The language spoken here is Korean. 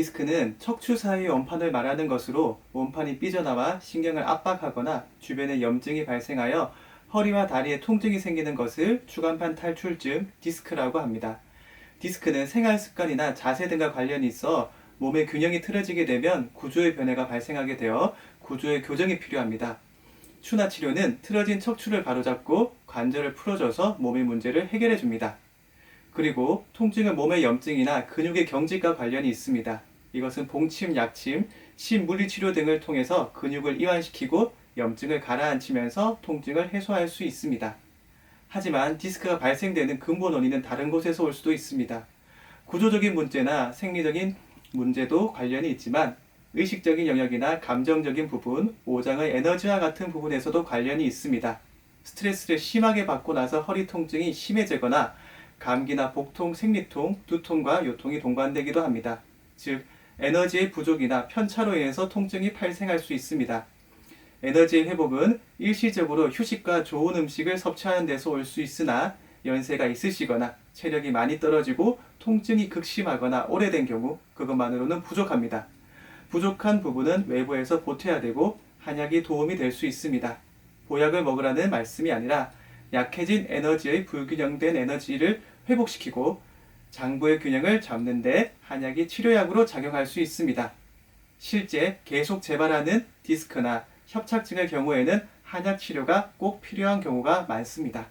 디스크는 척추 사이의 원판을 말하는 것으로 원판이 삐져나와 신경을 압박하거나 주변에 염증이 발생하여 허리와 다리에 통증이 생기는 것을 주간판 탈출증 디스크라고 합니다. 디스크는 생활 습관이나 자세 등과 관련이 있어 몸의 균형이 틀어지게 되면 구조의 변화가 발생하게 되어 구조의 교정이 필요합니다. 추나 치료는 틀어진 척추를 바로잡고 관절을 풀어줘서 몸의 문제를 해결해 줍니다. 그리고 통증은 몸의 염증이나 근육의 경직과 관련이 있습니다. 이것은 봉침, 약침, 신물리 치료 등을 통해서 근육을 이완시키고 염증을 가라앉히면서 통증을 해소할 수 있습니다. 하지만 디스크가 발생되는 근본 원인은 다른 곳에서 올 수도 있습니다. 구조적인 문제나 생리적인 문제도 관련이 있지만 의식적인 영역이나 감정적인 부분, 오장의 에너지와 같은 부분에서도 관련이 있습니다. 스트레스를 심하게 받고 나서 허리 통증이 심해지거나 감기나 복통, 생리통, 두통과 요통이 동반되기도 합니다. 즉, 에너지의 부족이나 편차로 인해서 통증이 발생할 수 있습니다. 에너지의 회복은 일시적으로 휴식과 좋은 음식을 섭취하는 데서 올 수 있으나 연세가 있으시거나 체력이 많이 떨어지고 통증이 극심하거나 오래된 경우 그것만으로는 부족합니다. 부족한 부분은 외부에서 보태야 되고 한약이 도움이 될 수 있습니다. 보약을 먹으라는 말씀이 아니라 약해진 에너지의 불균형된 에너지를 회복시키고 장부의 균형을 잡는 데 한약이 치료약으로 작용할 수 있습니다. 실제 계속 재발하는 디스크나 협착증의 경우에는 한약 치료가 꼭 필요한 경우가 많습니다.